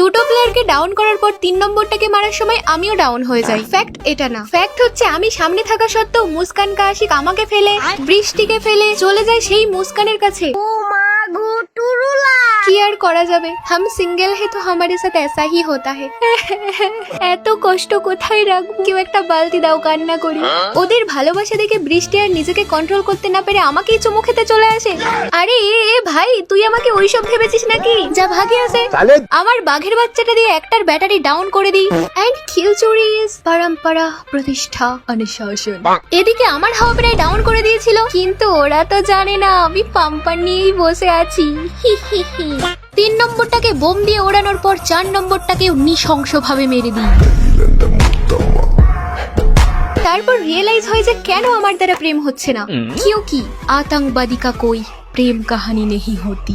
দুটো প্লেয়ারকে ডাউন করার পর তিন নম্বরটাকে মারার সময় আমিও ডাউন হয়ে যাই। ফ্যাক্ট এটা না। ফ্যাক্ট হচ্ছে আমি সামনে থাকা সত্ত্বেও মুস্কান কাশিক আমাকে ফেলে বৃষ্টিকে ফেলে চলে যায় সেই মুস্কানের কাছে। কি আর করা যাবে? হাম সিঙ্গেল হে তো হামারে সাথে এসা হি হতা হে এত কষ্ট কোথায় রাখব? কেউ একটা বালতি দাও কান্না করি। ওদের ভালোবাসা দেখে বৃষ্টি আর নিজেকে কন্ট্রোল করতে না পেরে আমাকেই চুমু খেতে চলে আসে। আরে এ ভাই তুই আমাকে ওইসব ভেবেছিস নাকি? যা ভাগে আসে আমার বাঘের বাচ্চাটা দিয়ে একটার ব্যাটারি ডাউন করে দিই। এন্ড খিলচুড়ি ইজ পরম্পরা প্রতিষ্ঠা অনুশাসন এদিকে আমার হাওয়া প্রায় ডাউন করে দিয়েছিল। কিন্তু ওরা তো জানে না আমি পাম্পার নিয়েই বসে আছি। হি হি হি। তিন নম্বরটাকে বোম দিয়ে ওড়ানোর পর চার নম্বরটাকে নৃশংসভাবে মেরে দিই। তারপর রিয়েলাইজ হয় যে কেন আমার দ্বারা প্রেম হচ্ছে না। কিউ কি? আতঙ্কবাদী কা কোই? প্রেম কাহানি নেহি হতি